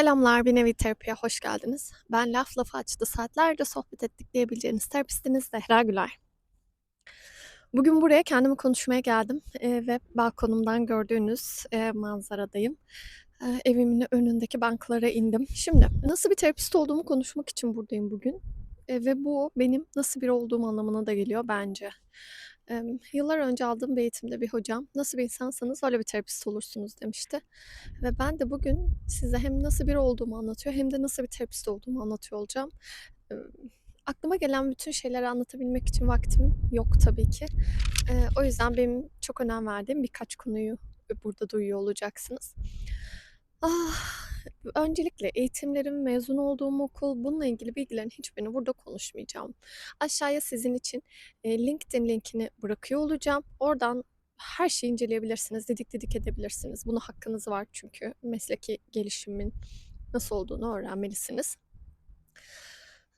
Selamlar, bir nevi terapiye hoş geldiniz. Ben laf lafı açtı saatlerce sohbet ettik diyebileceğiniz terapistiniz Zehra Güler. Bugün buraya kendimi konuşmaya geldim eee, ve balkonumdan gördüğünüz eee, manzaradayım. Eee, evimin önündeki banklara indim. Şimdi nasıl bir terapist olduğumu konuşmak için buradayım bugün. Eee, ve bu benim nasıl biri olduğum anlamına da geliyor bence. Yıllar önce aldığım bir eğitimde bir hocam, "Nasıl bir insansanız öyle bir terapist olursunuz." demişti. Ve ben de bugün size hem nasıl biri olduğumu anlatıyor hem de nasıl bir terapist olduğumu anlatıyor olacağım. Aklıma gelen bütün şeyleri anlatabilmek için vaktim yok tabii ki. O yüzden benim çok önem verdiğim birkaç konuyu, burada duyuyor olacaksınız. Ah, öncelikle eğitimlerim, mezun olduğum okul, bununla ilgili bilgilerin hiçbirini burada konuşmayacağım. Aşağıya sizin için, eee, LinkedIn linkini bırakıyor olacağım. Oradan her şeyi inceleyebilirsiniz, didik didik edebilirsiniz. Buna hakkınız var çünkü mesleki gelişimin nasıl olduğunu öğrenmelisiniz.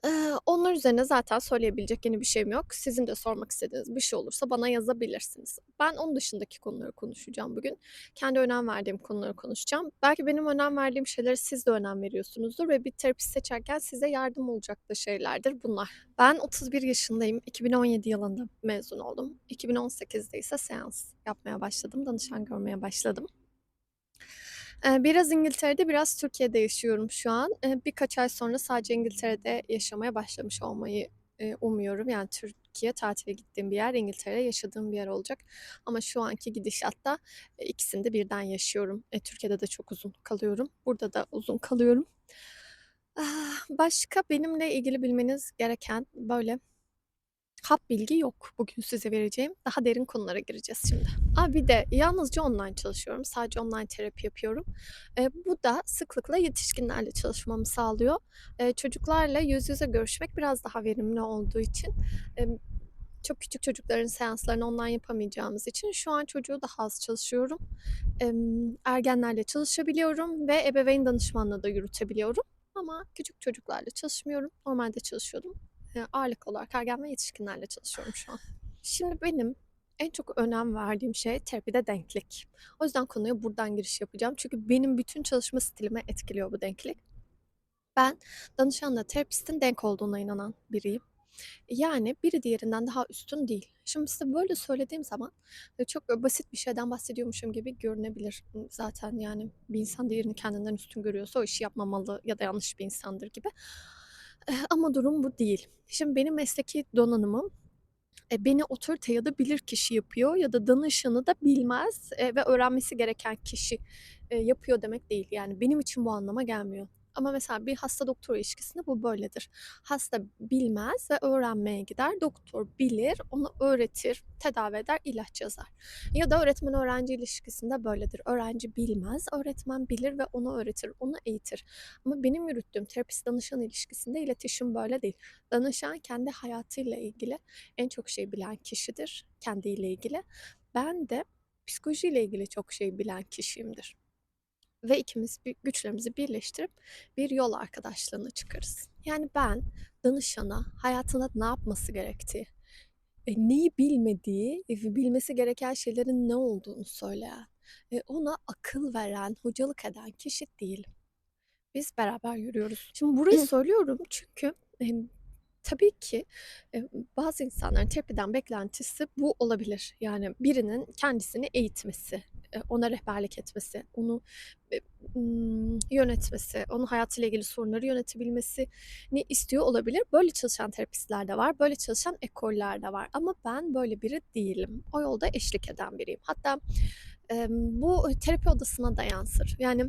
Eee, onlar üzerine zaten söyleyebilecek yeni bir şeyim yok. Sizin de sormak istediğiniz bir şey olursa bana yazabilirsiniz. Ben onun dışındaki konuları konuşacağım bugün. Kendi önem verdiğim konuları konuşacağım. Belki benim önem verdiğim şeylere siz de önem veriyorsunuzdur ve bir terapist seçerken size yardım olacak da şeylerdir bunlar. Ben 31 yaşındayım. 2017 yılında mezun oldum. 2018'de ise seans yapmaya başladım, danışan görmeye başladım. Biraz İngiltere'de, biraz Türkiye'de yaşıyorum şu an. Birkaç ay sonra sadece İngiltere'de yaşamaya başlamış olmayı, umuyorum. Yani Türkiye tatile gittiğim bir yer, İngiltere yaşadığım bir yer olacak. Ama şu anki gidişatta, eee, ikisini de birden yaşıyorum. E, Türkiye'de de çok uzun kalıyorum. Burada da uzun kalıyorum. Ah, başka benimle ilgili bilmeniz gereken böyle hap bilgi yok bugün size vereceğim. Daha derin konulara gireceğiz şimdi. A, bir de yalnızca online çalışıyorum. Sadece online terapi yapıyorum. Eee, bu da sıklıkla yetişkinlerle çalışmamı sağlıyor. Eee, çocuklarla yüz yüze görüşmek biraz daha verimli olduğu için, emm, çok küçük çocukların seanslarını online yapamayacağımız için şu an çocuğu daha az çalışıyorum. Emm, ergenlerle çalışabiliyorum ve ebeveyn danışmanlığı da yürütebiliyorum ama küçük çocuklarla çalışmıyorum. Normalde çalışıyordum. Ağırlıklı olarak ergen ve yetişkinlerle çalışıyorum şu an. Şimdi benim en çok önem verdiğim şey terapide denklik. O yüzden konuya buradan giriş yapacağım. Çünkü benim bütün çalışma stilimi etkiliyor bu denklik. Ben danışanla terapistin denk olduğuna inanan biriyim. Yani biri diğerinden daha üstün değil. Şimdi size böyle söylediğim zaman, eee, çok basit bir şeyden bahsediyormuşum gibi görünebilir. Zaten yani bir insan diğerini kendinden üstün görüyorsa o işi yapmamalı ya da yanlış bir insandır gibi. Eee, ama durum bu değil. Şimdi benim mesleki donanımım, eee, beni otorite ya da bilirkişi yapıyor ya da danışanı da bilmez, eee, ve öğrenmesi gereken kişi, eee, yapıyor demek değil. Yani benim için bu anlama gelmiyor. Ama mesela bir hasta doktor ilişkisinde bu böyledir. Hasta bilmez ve öğrenmeye gider. Doktor bilir, ona öğretir, tedavi eder, ilaç yazar. Ya da öğretmen öğrenci ilişkisinde böyledir. Öğrenci bilmez, öğretmen bilir ve ona öğretir, onu eğitir. Ama benim yürüttüğüm terapist danışan ilişkisinde iletişim böyle değil. Danışan kendi hayatıyla ilgili en çok şey bilen kişidir, kendiyle ilgili. Ben de psikolojiyle ilgili çok şey bilen kişiyimdir. Ve ikimiz güçlerimizi birleştirip bir yol arkadaşlığına çıkarız. Yani ben danışana hayatında ne yapması gerektiği, eee, neyi bilmediği ve bilmesi gereken şeylerin ne olduğunu söyleyen, eee, ona akıl veren, hocalık eden kişi değilim. Biz beraber yürüyoruz. Şimdi burayı söylüyorum çünkü, tabii ki, eee, bazı insanların terapiden beklentisi bu olabilir. Yani birinin kendisini eğitmesi, ona rehberlik etmesi, onu, ımm, yönetmesi, onun hayatıyla ilgili sorunları yönetebilmesini istiyor olabilir. Böyle çalışan terapistler de var, böyle çalışan ekoller de var ama ben böyle biri değilim. O yolda eşlik eden biriyim. Hatta, bu terapi odasına da yansır. Yani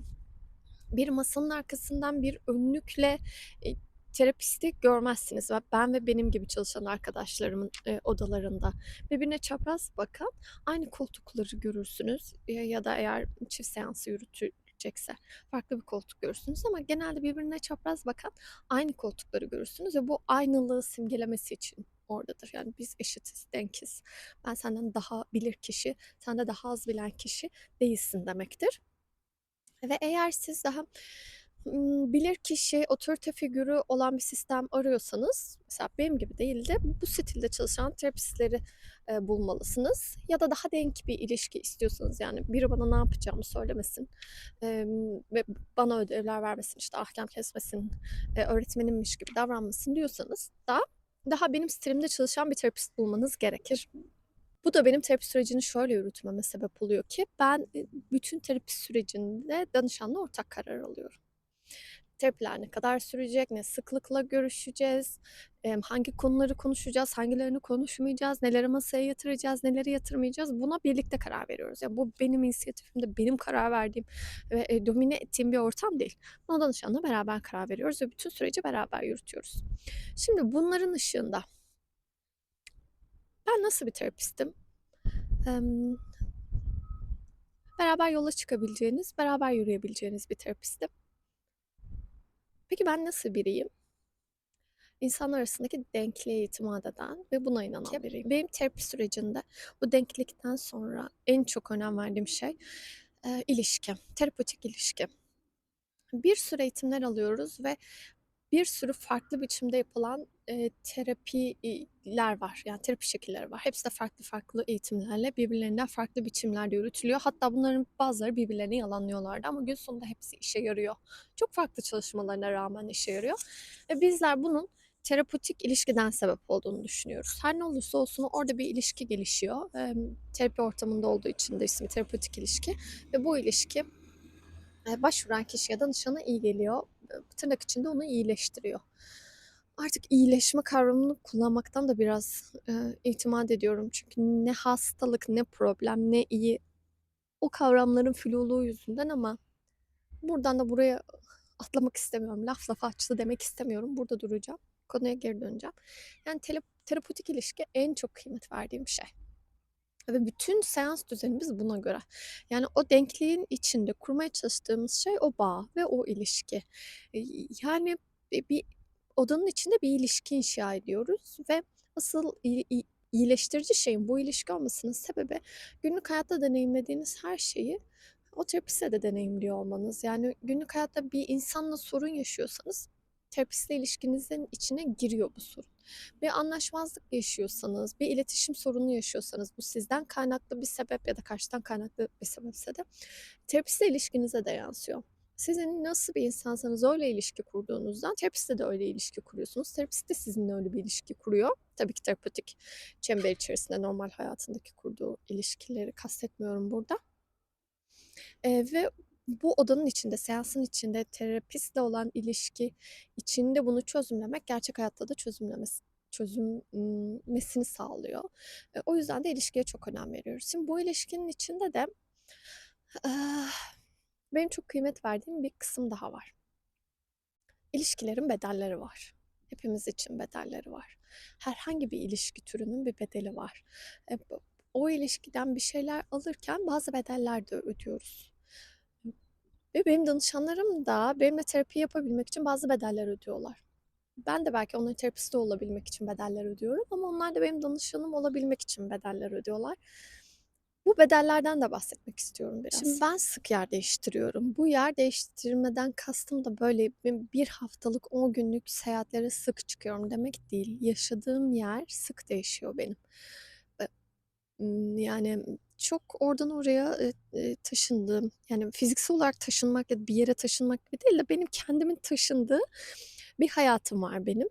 bir masanın arkasından bir önlükle, eee, terapisti görmezsiniz ben ve benim gibi çalışan arkadaşlarımın, eee, odalarında birbirine çapraz bakan aynı koltukları görürsünüz, eee, ya da eğer çift seansı yürütülecekse farklı bir koltuk görürsünüz ama genelde birbirine çapraz bakan aynı koltukları görürsünüz ve bu aynılığı simgelemesi için oradadır. Yani biz eşitiz, denkiz. Ben senden daha bilir kişi, sen de daha az bilen kişi değilsin demektir. Ve eğer siz daha Imm, bilirkişi, otorite figürü olan bir sistem arıyorsanız, mesela benim gibi değil de bu stilde çalışan terapistleri, eee, bulmalısınız ya da daha denk bir ilişki istiyorsanız, yani biri bana ne yapacağımı söylemesin, emm, ve bana ödevler vermesin, işte ahkam kesmesin, eee, öğretmenimmiş gibi davranmasın diyorsanız da daha benim stilimde çalışan bir terapist bulmanız gerekir. Bu da benim terapi sürecini şöyle yürütmeme sebep oluyor ki ben, bütün terapi sürecinde danışanla ortak karar alıyorum. Terapiler ne kadar sürecek, ne sıklıkla görüşeceğiz, hangi konuları konuşacağız, hangilerini konuşmayacağız, neleri masaya yatıracağız, neleri yatırmayacağız, buna birlikte karar veriyoruz. Ya, bu benim inisiyatifimde, benim karar verdiğim ve, eee, domine ettiğim bir ortam değil. Buna danışanla beraber karar veriyoruz ve bütün süreci beraber yürütüyoruz. Şimdi bunların ışığında ben nasıl bir terapistim? Beraber yola çıkabileceğiniz, beraber yürüyebileceğiniz bir terapistim. Peki ben nasıl biriyim? İnsanlar arasındaki denkliğe itimat eden ve buna inanan biriyim. Benim terapi sürecinde bu denklikten sonra en çok önem verdiğim şey, eee, ilişki, terapötik ilişki. Bir sürü eğitimler alıyoruz ve bir sürü farklı biçimde yapılan, eee, terapiler var. Yani terapi şekilleri var. Hepsi de farklı farklı eğitimlerle birbirlerinden farklı biçimlerde yürütülüyor. Hatta bunların bazıları birbirlerini yalanlıyorlar da ama gün sonunda hepsi işe yarıyor. Çok farklı çalışmalarına rağmen işe yarıyor ve bizler bunun terapötik ilişkiden sebep olduğunu düşünüyoruz. Her ne olursa olsun orada bir ilişki gelişiyor. Emm, terapi ortamında olduğu için de ismi terapötik ilişki ve bu ilişki, başvuran kişiye, danışana iyi geliyor. Tırnak içinde onu iyileştiriyor. Artık iyileşme kavramını kullanmaktan da biraz, eee, itimat ediyorum. Çünkü ne hastalık, ne problem, ne iyi o kavramların fluluğu yüzünden ama buradan da buraya atlamak istemiyorum. Laf lafı açtı demek istemiyorum. Burada duracağım. Konuya geri döneceğim. Yani telep terapötik ilişki en çok kıymet verdiğim şey. Ve bütün seans düzenimiz buna göre. Yani o denkliğin içinde kurmaya çalıştığımız şey o bağ ve o ilişki. Yani, bir odanın içinde bir ilişki inşa ediyoruz ve asıl iyileştirici şeyin bu ilişki olmasının sebebi günlük hayatta deneyimlediğiniz her şeyi o terapistle de deneyimliyor olmanız. Yani günlük hayatta bir insanla sorun yaşıyorsanız terapistle ilişkinizin içine giriyor bu sorun. Bir anlaşmazlık yaşıyorsanız, bir iletişim sorunu yaşıyorsanız, bu sizden kaynaklı bir sebep ya da karşıdan kaynaklı bir sebepse de terapistle ilişkinize de yansıyor. Sizin nasıl bir insansanız öyle ilişki kurduğunuzdan terapistle de öyle ilişki kuruyorsunuz. Terapist de sizinle öyle bir ilişki kuruyor. Tabii ki terapötik çember içerisinde normal hayatındaki kurduğu ilişkileri kastetmiyorum burada. Eee, ve bu odanın içinde, seansın içinde terapistle olan ilişki içinde bunu çözümlemek gerçek hayatta da çözümlemes çözüm ımm, mesini sağlıyor. O yüzden de ilişkiye çok önem veriyoruz. Şimdi bu ilişkinin içinde de, ah, benim çok kıymet verdiğim bir kısım daha var. İlişkilerin bedelleri var. Hepimiz için bedelleri var. Herhangi bir ilişki türünün bir bedeli var. B o ilişkiden bir şeyler alırken bazı bedeller de ödüyoruz. Ve benim danışanlarım da benimle terapi yapabilmek için bazı bedeller ödüyorlar. Ben de belki onların terapisti olabilmek için bedeller ödüyorum ama onlar da benim danışanım olabilmek için bedeller ödüyorlar. Bu bedellerden de bahsetmek istiyorum biraz. Şimdi ben sık yer değiştiriyorum. Bu yer değiştirmeden kastım da böyle bi bir haftalık, 10 günlük seyahatlere sık çıkıyorum demek değil. Yaşadığım yer sık değişiyor benim. Yani çok oradan oraya, taşındığım, yani fiziksel olarak taşınmak ya da bir yere taşınmak gibi değil de benim kendimin taşındığı bir hayatım var benim.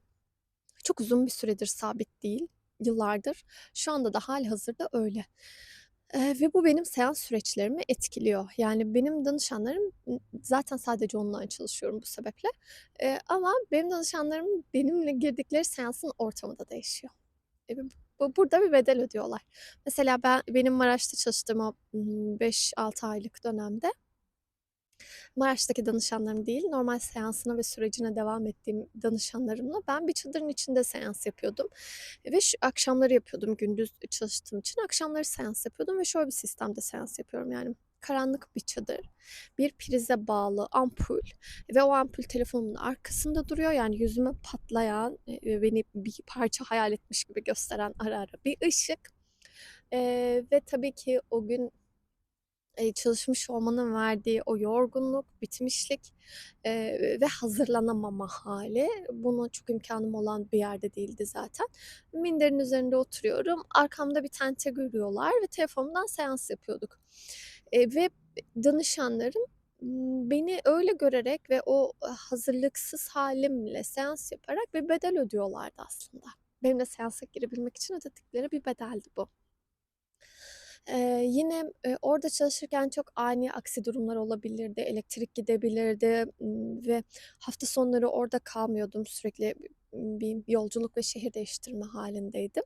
Çok uzun bir süredir sabit değil, yıllardır. Şu anda da hâlihazırda öyle. Eee, ve bu benim seans süreçlerimi etkiliyor. Yani benim danışanlarım zaten sadece online çalışıyorum bu sebeple. Eee, ama benim danışanlarım benimle girdikleri seansın ortamı da değişiyor. Eee, bu burada bir bedel ödüyorlar. Mesela ben benim Maraş'ta çalıştığım o, ımm, 5-6 aylık dönemde Maraş'taki danışanlarım değil, normal seansına ve sürecine devam ettiğim danışanlarımla ben bir çadırın içinde seans yapıyordum ve ş akşamları yapıyordum gündüz çalıştığım için. Akşamları seans yapıyordum ve şöyle bir sistemde seans yapıyorum yani karanlık bir çadır, bir prize bağlı ampul ve o ampul telefonumun arkasında duruyor. Yani yüzüme patlayan, eee, beni bir parça hayal etmiş gibi gösteren ara ara bir ışık, eee, ve tabii ki o gün Çalışmış olmanın verdiği o yorgunluk, bitmişlik, eee, ve hazırlanamama hâli. Buna çok imkânım olan bir yerde değildi zaten. Minderin üzerinde oturuyorum. Arkamda bir tente görüyorlar ve telefonumdan seans yapıyorduk. Eee, ve danışanlarım, beni öyle görerek ve o hazırlıksız hâlimle seans yaparak bir bedel ödüyorlardı aslında. Benimle seansa girebilmek için ödedikleri bir bedeldi bu. Eee, yine, eee, orada çalışırken çok ani aksi durumlar olabilirdi. Elektrik gidebilirdi, ve hafta sonları orada kalmıyordum. Sürekli, bir yolculuk ve şehir değiştirme hâlindeydim.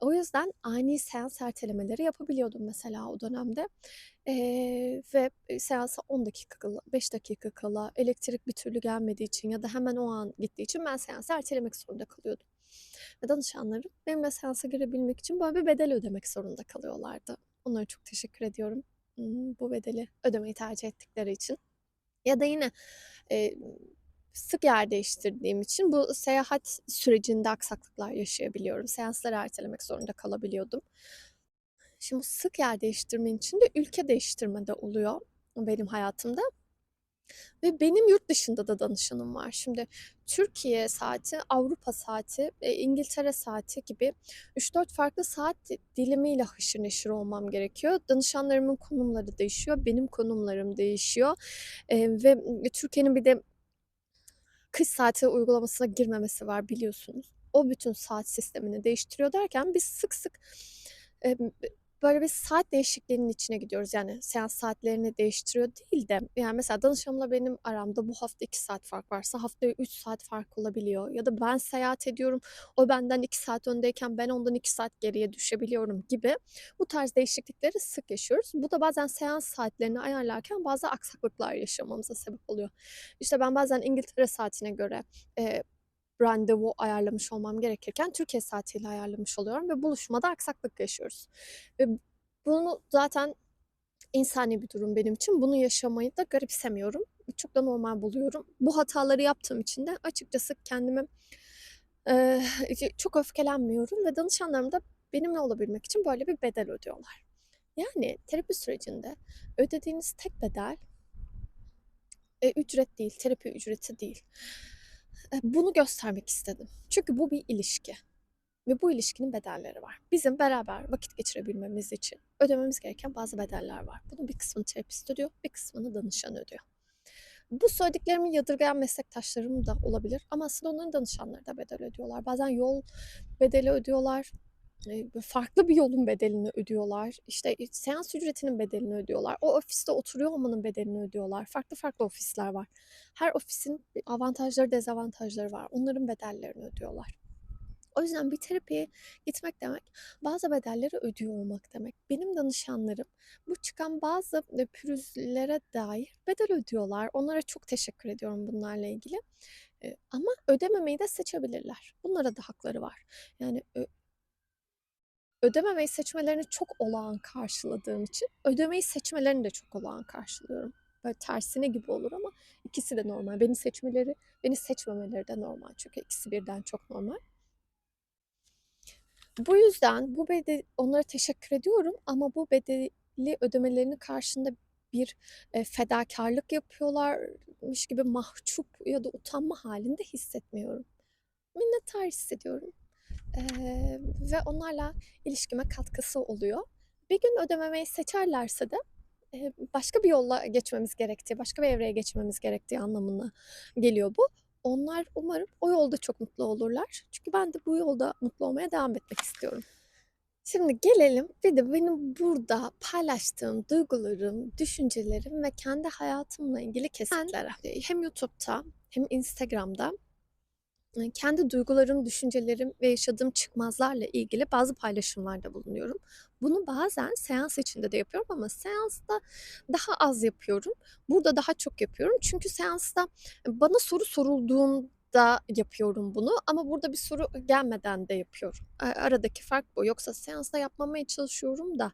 O yüzden ani seans ertelemeleri yapabiliyordum mesela o dönemde. Eee, ve seansa 10 dakika kala, 5 dakika kala elektrik bir türlü gelmediği için ya da hemen o an gittiği için ben seansı ertelemek zorunda kalıyordum. Ve danışanlarım benimle seansa girebilmek için böyle bir bedel ödemek zorunda kalıyorlardı. Onlara çok teşekkür ediyorum, bu bedeli ödemeyi tercih ettikleri için. Ya da yine, eee, sık yer değiştirdiğim için bu seyahat sürecinde aksaklıklar yaşayabiliyorum. Seansları ertelemek zorunda kalabiliyordum. Şimdi sık yer değiştirmenin içinde ülke değiştirme de oluyor benim hayatımda. Ve benim yurt dışında da danışanım var. Şimdi Türkiye saati, Avrupa saati, eee, İngiltere saati gibi 3-4 farklı saat di dilimiyle haşır neşir olmam gerekiyor. Danışanlarımın konumları değişiyor, benim konumlarım değişiyor, eee, ve Türkiye'nin bir de kış saati uygulamasına girmemesi var biliyorsunuz. O bütün saat sistemini değiştiriyor derken biz sık sık, böyle bir saat değişikliğinin içine gidiyoruz. Yani seans saatlerini değiştiriyor değil de, yani mesela danışanımla benim aramda bu hafta 2 saat fark varsa haftaya 3 saat fark olabiliyor ya da ben seyahat ediyorum, o benden 2 saat öndeyken ben ondan 2 saat geriye düşebiliyorum gibi bu tarz değişiklikleri sık yaşıyoruz. Bu da bazen seans saatlerini ayarlarken bazı aksaklıklar yaşamamıza sebep oluyor. İşte ben bazen İngiltere saatine göre, eee, randevu ayarlamış olmam gerekirken Türkiye saatiyle ayarlamış oluyorum ve buluşmada aksaklık yaşıyoruz. Ve bunu zaten insani bir durum benim için. Bunu yaşamayı da garipsemiyorum. Çok da normal buluyorum. Bu hataları yaptığım için de açıkçası kendime, eee, çok öfkelenmiyorum ve danışanlarım da benimle olabilmek için böyle bir bedel ödüyorlar. Yani terapi sürecinde ödediğiniz tek bedel eee, ücret değil, terapi ücreti değil. Bunu göstermek istedim. Çünkü bu bir ilişki ve bu ilişkinin bedelleri var. Bizim beraber vakit geçirebilmemiz için ödememiz gereken bazı bedeller var. Bunun bir kısmını terapist ödüyor, bir kısmını danışan ödüyor. Bu söylediklerimi yadırgayan meslektaşlarım da olabilir ama aslında onların danışanları da bedel ödüyorlar. Bazen yol bedeli ödüyorlar, farklı bir yolun bedelini ödüyorlar, işte, seans ücretinin bedelini ödüyorlar, o ofiste oturuyor olmanın bedelini ödüyorlar. Farklı farklı ofisler var. Her ofisin avantajları, dezavantajları var. Onların bedellerini ödüyorlar. O yüzden bir terapiye gitmek demek, bazı bedelleri ödüyor olmak demek. Benim danışanlarım bu çıkan bazı, pürüzlere dair bedel ödüyorlar. Onlara çok teşekkür ediyorum bunlarla ilgili. Ama ödememeyi de seçebilirler. Bunlara da hakları var. Yani ödememeyi seçmelerini çok olağan karşıladığım için ödemeyi seçmelerini de çok olağan karşılıyorum. Böyle tersine gibi olur ama ikisi de normal. Beni seçmeleri, beni seçmemeleri de normal. Çünkü ikisi birden çok normal. Bu yüzden bu bedel onlara teşekkür ediyorum ama bu bedeli ödemelerinin karşında bir, eee, fedakârlık yapıyorlarmış gibi mahcup ya da utanma hâlinde hissetmiyorum. Minnettar hissediyorum, ve onlarla ilişkime katkısı oluyor. Bir gün ödememeyi seçerlerse de, eee, başka bir yolla geçmemiz gerektiği, başka bir evreye geçmemiz gerektiği anlamına geliyor bu. Onlar umarım o yolda çok mutlu olurlar. Çünkü ben de bu yolda mutlu olmaya devam etmek istiyorum. Şimdi gelelim bir de benim burada paylaştığım duygularım, düşüncelerim ve kendi hayatımla ilgili kesitlere. Ben hem YouTube'da hem Instagram'da, kendi duygularım, düşüncelerim ve yaşadığım çıkmazlarla ilgili bazı paylaşımlarda bulunuyorum. Bunu bazen seans içinde de yapıyorum ama seansta daha az yapıyorum. Burada daha çok yapıyorum. Çünkü seansta bana soru sorulduğunda yapıyorum bunu ama burada bir soru gelmeden de yapıyorum. Aradaki fark bu. Yoksa seansta yapmamaya çalışıyorum da,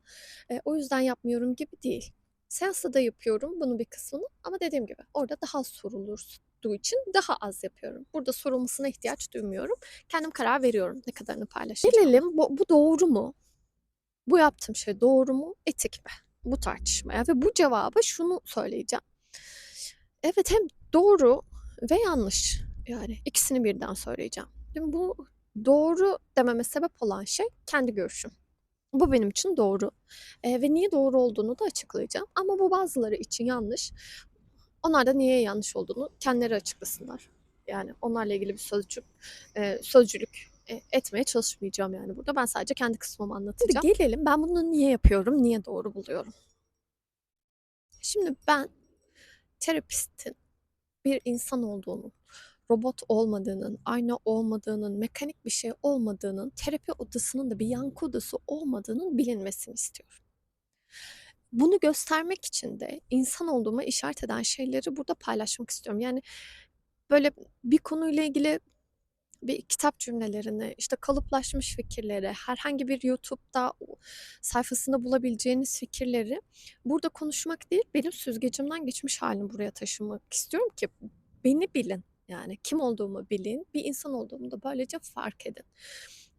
o yüzden yapmıyorum gibi değil. Seansta da yapıyorum bunun bir kısmını ama dediğim gibi orada daha az sorulduğu için daha az yapıyorum. Burada sorulmasına ihtiyaç duymuyorum. Kendim karar veriyorum ne kadarını paylaşacağıma. Gelelim bu bu doğru mu? Bu yaptığım şey doğru mu, etik mi? bu tartışmaya ve bu cevaba şunu söyleyeceğim. Evet hem doğru ve yanlış. Yani ikisini birden söyleyeceğim. Şimdi bu doğru dememe sebep olan şey kendi görüşüm. Bu benim için doğru. Eee, ve niye doğru olduğunu da açıklayacağım. Ama bu bazıları için yanlış. Onlar da niye yanlış olduğunu kendileri açıklasınlar. Yani onlarla ilgili bir sözcük, eee, sözcülük e, etmeye çalışmayacağım yani burada. Ben sadece kendi kısmımı anlatacağım. Şimdi gelelim ben bunu niye yapıyorum, niye doğru buluyorum. Şimdi ben terapistin bir insan olduğunu, robot olmadığının, ayna olmadığının, mekanik bir şey olmadığının, terapi odasının da bir yankı odası olmadığının bilinmesini istiyorum. Bunu göstermek için de insan olduğuma işaret eden şeyleri burada paylaşmak istiyorum. Yani böyle bir konuyla ilgili bir kitap cümlelerini, işte kalıplaşmış fikirleri, herhangi bir YouTube'da sayfasında bulabileceğiniz fikirleri burada konuşmak değil, benim süzgecimden geçmiş halini buraya taşımak istiyorum ki beni bilin. Yani kim olduğumu bilin, bir insan olduğumu da böylece fark edin.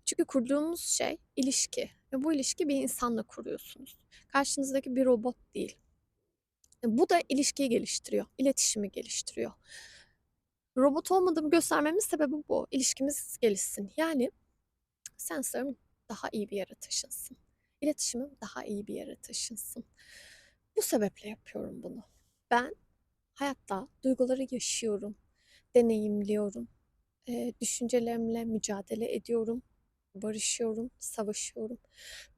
Çünkü kurduğumuz şey ilişki ve bu ilişki bir insanla kuruyorsunuz. Karşınızdaki bir robot değil. E, Bu da ilişkiyi geliştiriyor, iletişimi geliştiriyor. Robot olmadığımı göstermemin sebebi bu. İlişkimiz gelişsin. Yani sensörüm daha iyi bir yere taşınsın. İletişimim daha iyi bir yere taşınsın. Bu sebeple yapıyorum bunu. Ben hayatta duyguları yaşıyorum, deneyimliyorum. Eee, düşüncelerimle mücadele ediyorum, barışıyorum, savaşıyorum.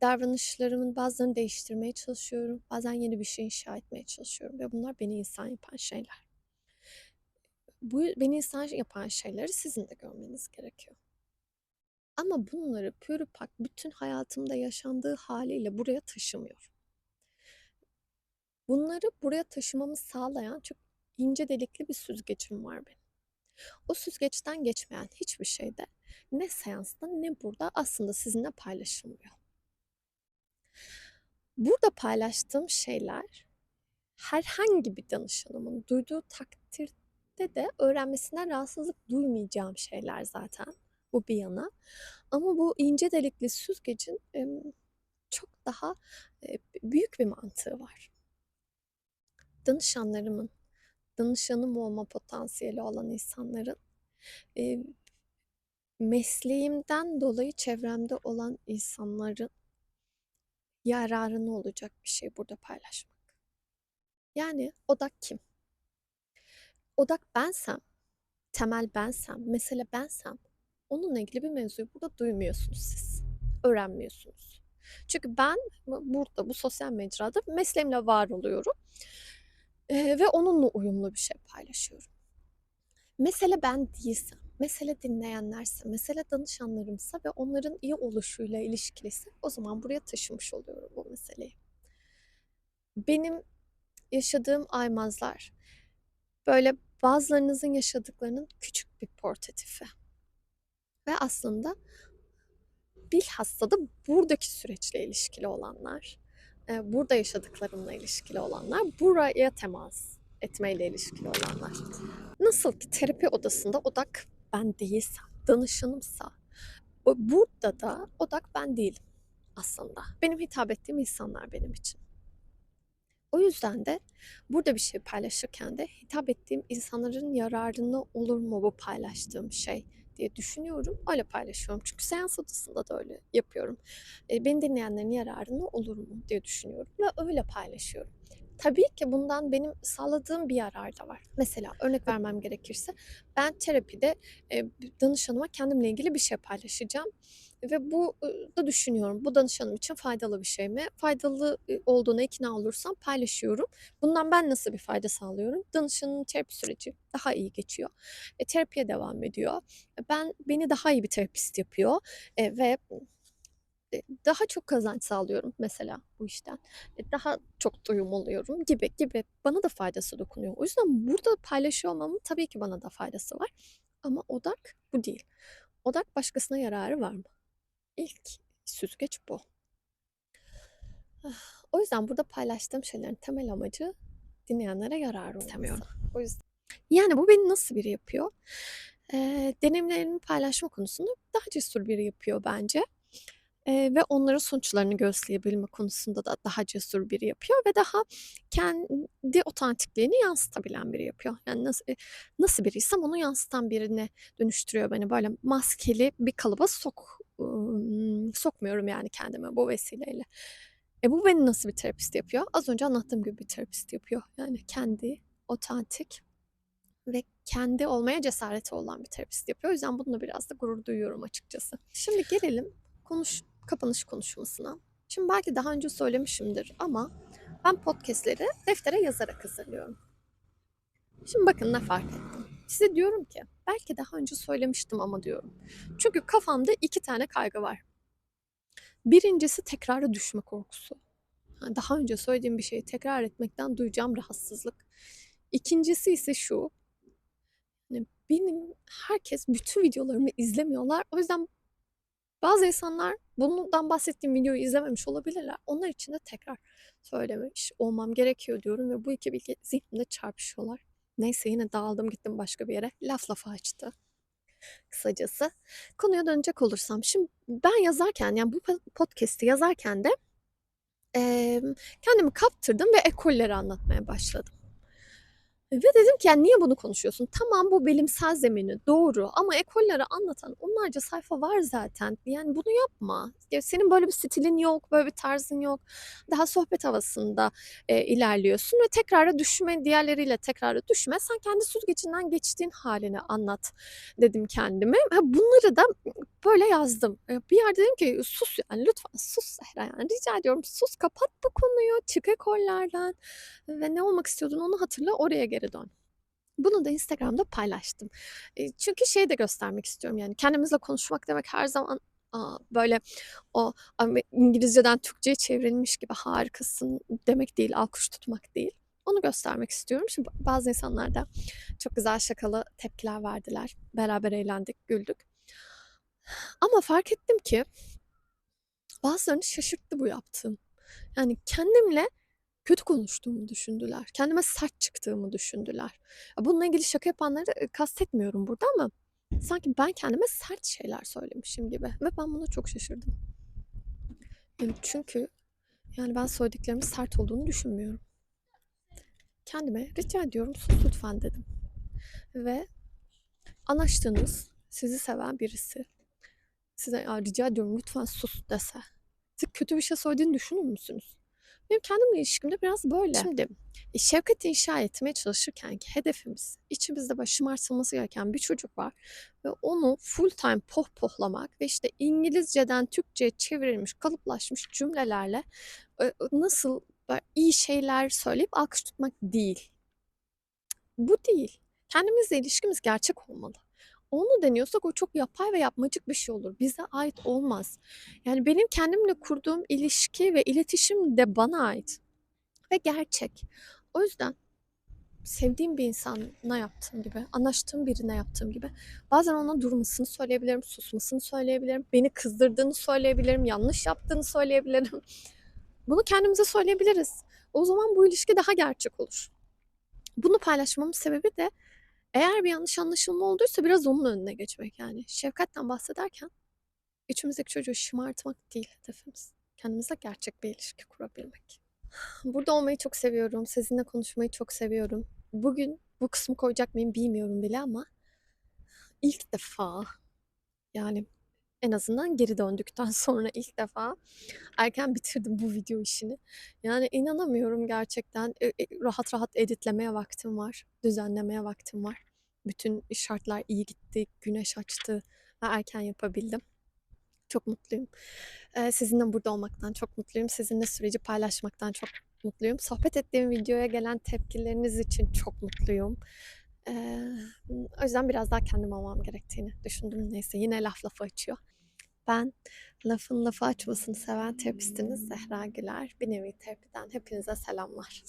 Davranışlarımın bazılarını değiştirmeye çalışıyorum. Bazen yeni bir şey inşa etmeye çalışıyorum ve bunlar beni insan yapan şeyler. Bu beni insan yapan şeyleri sizin de görmeniz gerekiyor. Ama bunları pürüpak bütün hayatımda yaşandığı haliyle buraya taşımıyorum. Bunları buraya taşımamı sağlayan çok ince delikli bir süzgecim var benim. O süzgeçten geçmeyen hiçbir şey de ne seansta ne burada aslında sizinle paylaşılmıyor. Burada paylaştığım şeyler herhangi bir danışanımın duyduğu takdirde de öğrenmesinden rahatsızlık duymayacağım şeyler zaten. Bu bir yana. Ama bu ince delikli süzgecin çok daha büyük bir mantığı var. Danışanlarımın, danışanım olma potansiyeli olan insanların e, mesleğimden dolayı çevremde olan insanların yararına olacak bir şey burada paylaşmak. Yani odak kim? Odak bensem, temel bensem, mesele bensem onunla ilgili bir mevzuyu burada duymuyorsunuz siz. Öğrenmiyorsunuz. Çünkü ben burada bu sosyal mecrada mesleğimle var oluyorum. Ee, ve onunla uyumlu bir şey paylaşıyorum. Mesele ben değilsem, mesele dinleyenlerse, mesele danışanlarımsa ve onların iyi oluşuyla ilişkiliyse o zaman buraya taşımış oluyorum bu meseleyi. Benim yaşadığım aymazlar böyle bazılarınızın yaşadıklarının küçük bir portatifi. Ve aslında bilhassa da buradaki süreçle ilişkili olanlar, e, burada yaşadıklarımla ilişkili olanlar, buraya temas etmeyle ilişkili olanlar. Nasıl ki terapi odasında odak ben değilsem, danışanımsa, burada da odak ben değilim aslında. Benim hitap ettiğim insanlar benim için. O yüzden de burada bir şey paylaşırken de hitap ettiğim insanların yararına olur mu bu paylaştığım şey diye düşünüyorum. Öyle paylaşıyorum. Çünkü seans odasında da öyle yapıyorum. E, beni dinleyenlerin yararına olur mu diye düşünüyorum ve öyle paylaşıyorum. Tabii ki bundan benim sağladığım bir yarar da var. Mesela örnek vermem gerekirse ben terapide e, danışanıma kendimle ilgili bir şey paylaşacağım ve bu da düşünüyorum. Bu danışanım için faydalı bir şey mi? Faydalı olduğuna ikna olursam paylaşıyorum. Bundan ben nasıl bir fayda sağlıyorum? Danışanın terapi süreci daha iyi geçiyor. E, terapiye devam ediyor. Ben beni daha iyi bir terapist yapıyor E, ve daha çok kazanç sağlıyorum mesela bu işten. E, Daha çok duyum oluyorum gibi gibi bana da faydası dokunuyor. O yüzden burada paylaşıyor olmamın tabii ki bana da faydası var. Ama odak bu değil. Odak başkasına yararı var mı? İlk süzgeç bu. Ah, O yüzden burada paylaştığım şeylerin temel amacı dinleyenlere yarar istemiyorum. O yüzden. Yani bu beni nasıl biri yapıyor? Ee, deneyimlerini paylaşma konusunda daha cesur biri yapıyor bence. Eee, ve onların sonuçlarını göğüsleyebilme konusunda da daha cesur biri yapıyor ve daha kendi otantikliğini yansıtabilen biri yapıyor. Yani nasıl eee, nasıl biriysem onu yansıtan birine dönüştürüyor beni. Böyle maskeli bir kalıba sok ımm, sokmuyorum yani kendimi bu vesileyle. E, bu beni nasıl bir terapist yapıyor? Az önce anlattığım gibi bir terapist yapıyor. Yani kendi otantik ve kendi olmaya cesareti olan bir terapist yapıyor. O yüzden bununla biraz da gurur duyuyorum açıkçası. Şimdi gelelim konuş kapanış konuşmasına. Şimdi belki daha önce söylemişimdir ama ben podcast'leri deftere yazarak hazırlıyorum. Şimdi bakın ne fark ettim. Size diyorum ki belki daha önce söylemiştim ama diyorum. Çünkü kafamda iki tane kaygı var. Birincisi tekrara düşme korkusu. Daha önce söylediğim bir şeyi tekrar etmekten duyacağım rahatsızlık. İkincisi ise şu. Yani benim herkes bütün videolarımı izlemiyorlar. O yüzden bazı insanlar bundan bahsettiğim videoyu izlememiş olabilirler. Onlar için de tekrar söylemiş olmam gerekiyor diyorum ve bu iki bilgi zihnimde çarpışıyorlar. Neyse yine dağıldım gittim başka bir yere. Laf lafa açtı. Kısacası konuya dönecek olursam şimdi ben yazarken yani bu podcast'i yazarken de eee, kendimi kaptırdım ve ekolleri anlatmaya başladım. Ve dedim ki yani niye bunu konuşuyorsun? Tamam bu bilimsel zemini doğru ama ekolleri anlatan onlarca sayfa var zaten. Yani bunu yapma. Ya senin böyle bir stilin yok, böyle bir tarzın yok. Daha sohbet havasında e, ilerliyorsun ve tekrara düşme, diğerleriyle tekrara düşme. Sen kendi süzgecinden geçtiğin halini anlat dedim kendime. Bunları da böyle yazdım. Bir yerde dedim ki sus yani lütfen sus Zehra yani rica ediyorum sus kapat bu konuyu çık ekollerden ve ne olmak istiyordun onu hatırla oraya geri dön. Bunu da Instagram'da paylaştım. Çünkü şey de göstermek istiyorum yani kendimizle konuşmak demek her zaman böyle o İngilizceden Türkçe'ye çevrilmiş gibi harikasın demek değil, alkış tutmak değil. Onu göstermek istiyorum. Şimdi bazı insanlar da çok güzel şakalı tepkiler verdiler. Beraber eğlendik, güldük. Ama fark ettim ki bazılarını şaşırttı bu yaptığım. Yani kendimle kötü konuştuğumu düşündüler. Kendime sert çıktığımı düşündüler. Bununla ilgili şaka yapanları kastetmiyorum burada ama sanki ben kendime sert şeyler söylemişim gibi ve ben buna çok şaşırdım. Yani çünkü yani ben söylediklerimin sert olduğunu düşünmüyorum. Kendime rica ediyorum sus lütfen dedim. Ve anlaştığınız, sizi seven birisi size rica ediyorum lütfen sus dese. Siz kötü bir şey söylediğini düşünür müsünüz? Benim kendimle ilişkimde biraz böyle. Şimdi e, şefkat inşa etmeye çalışırken ki hedefimiz içimizde böyle şımartılması gereken bir çocuk var ve onu full time pohpohlamak ve işte İngilizceden Türkçe'ye çevrilmiş kalıplaşmış cümlelerle e, nasıl böyle iyi şeyler söyleyip alkış tutmak değil. Bu değil. Kendimizle ilişkimiz gerçek olmalı. Onu deniyorsak o çok yapay ve yapmacık bir şey olur. Bize ait olmaz. Yani benim kendimle kurduğum ilişki ve iletişim de bana ait. Ve gerçek. O yüzden sevdiğim bir insana yaptığım gibi, anlaştığım birine yaptığım gibi bazen ona durmasını söyleyebilirim, susmasını söyleyebilirim, beni kızdırdığını söyleyebilirim, yanlış yaptığını söyleyebilirim. Bunu kendimize söyleyebiliriz. O zaman bu ilişki daha gerçek olur. Bunu paylaşmamın sebebi de eğer bir yanlış anlaşılma olduysa biraz onun önüne geçmek yani. Şefkatten bahsederken içimizdeki çocuğu şımartmak değil hedefimiz. Kendimize gerçek bir ilişki kurabilmek. Burada olmayı çok seviyorum. Sizinle konuşmayı çok seviyorum. Bugün bu kısmı koyacak mıyım bilmiyorum bile ama ilk defa yani en azından geri döndükten sonra ilk defa erken bitirdim bu video işini. Yani inanamıyorum gerçekten. E, e, rahat rahat editlemeye vaktim var. Düzenlemeye vaktim var. Bütün şartlar iyi gitti. Güneş açtı ve erken yapabildim. Çok mutluyum. Ee, sizinle burada olmaktan çok mutluyum. Sizinle süreci paylaşmaktan çok mutluyum. Sohbet ettiğim videoya gelen tepkileriniz için çok mutluyum. Ee, o yüzden biraz daha kendim olmam gerektiğini düşündüm. Neyse yine laf lafı açıyor. Ben lafın lafı açmasını seven terapistiniz Zehra Güler. Bir nevi terapiden hepinize selamlar.